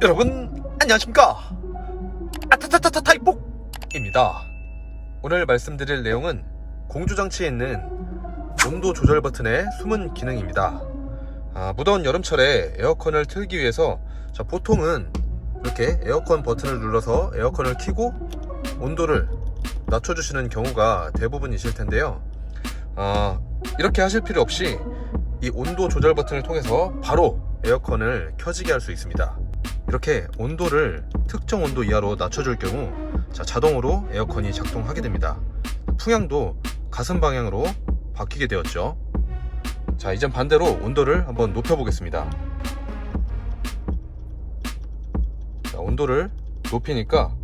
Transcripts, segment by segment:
여러분 안녕하십니까? 아타타타타 타이폭입니다. 오늘 말씀드릴 내용은 공조장치에 있는 온도 조절 버튼의 숨은 기능입니다. 아, 무더운 여름철에 에어컨을 틀기 위해서 자, 보통은 이렇게 에어컨 버튼을 눌러서 에어컨을 켜고 온도를 낮춰주시는 경우가 대부분이실 텐데요. 아, 이렇게 하실 필요 없이 이 온도 조절 버튼을 통해서 바로 에어컨을 켜지게 할 수 있습니다 이렇게 온도를 특정 온도 이하로 낮춰줄 경우 자, 자동으로 에어컨이 작동하게 됩니다. 풍향도 가슴 방향으로 바뀌게 되었죠. 자, 이젠 반대로 온도를 한번 높여보겠습니다. 자, 온도를 높이니까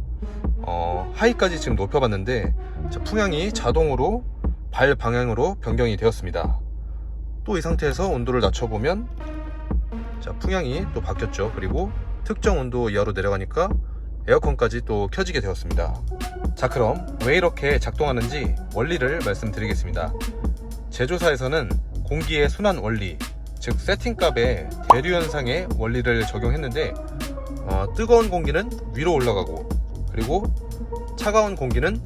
어, 하이까지 지금 높여봤는데 자, 풍향이 자동으로 발 방향으로 변경이 되었습니다. 또 이 상태에서 온도를 낮춰보면 자, 풍향이 또 바뀌었죠. 그리고 특정 온도 이하로 내려가니까 에어컨까지 또 켜지게 되었습니다. 자, 그럼 왜 이렇게 작동하는지 원리를 말씀드리겠습니다. 제조사에서는 공기의 순환 원리, 즉 세팅값의 대류 현상의 원리를 적용했는데 어, 뜨거운 공기는 위로 올라가고 그리고 차가운 공기는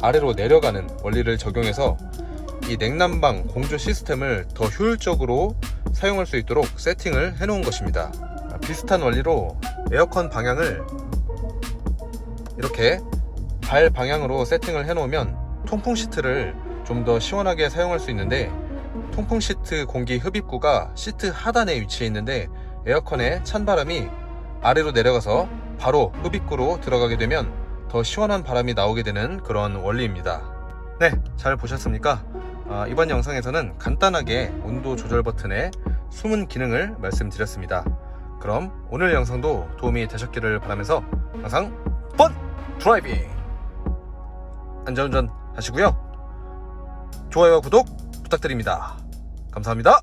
아래로 내려가는 원리를 적용해서 이 냉난방 공조 시스템을 더 효율적으로 사용할 수 있도록 세팅을 해 놓은 것입니다. 비슷한 원리로 에어컨 방향을 이렇게 발 방향으로 세팅을 해 놓으면 통풍 시트를 좀 더 시원하게 사용할 수 있는데 통풍 시트 공기 흡입구가 시트 하단에 위치해 있는데 에어컨의 찬 바람이 아래로 내려가서 바로 흡입구로 들어가게 되면 더 시원한 바람이 나오게 되는 그런 원리입니다. 네, 잘 보셨습니까? 아, 이번 영상에서는 간단하게 온도 조절 버튼의 숨은 기능을 말씀드렸습니다. 그럼 오늘 영상도 도움이 되셨기를 바라면서 항상 번 드라이빙 안전운전 하시고요. 좋아요와 구독 부탁드립니다. 감사합니다.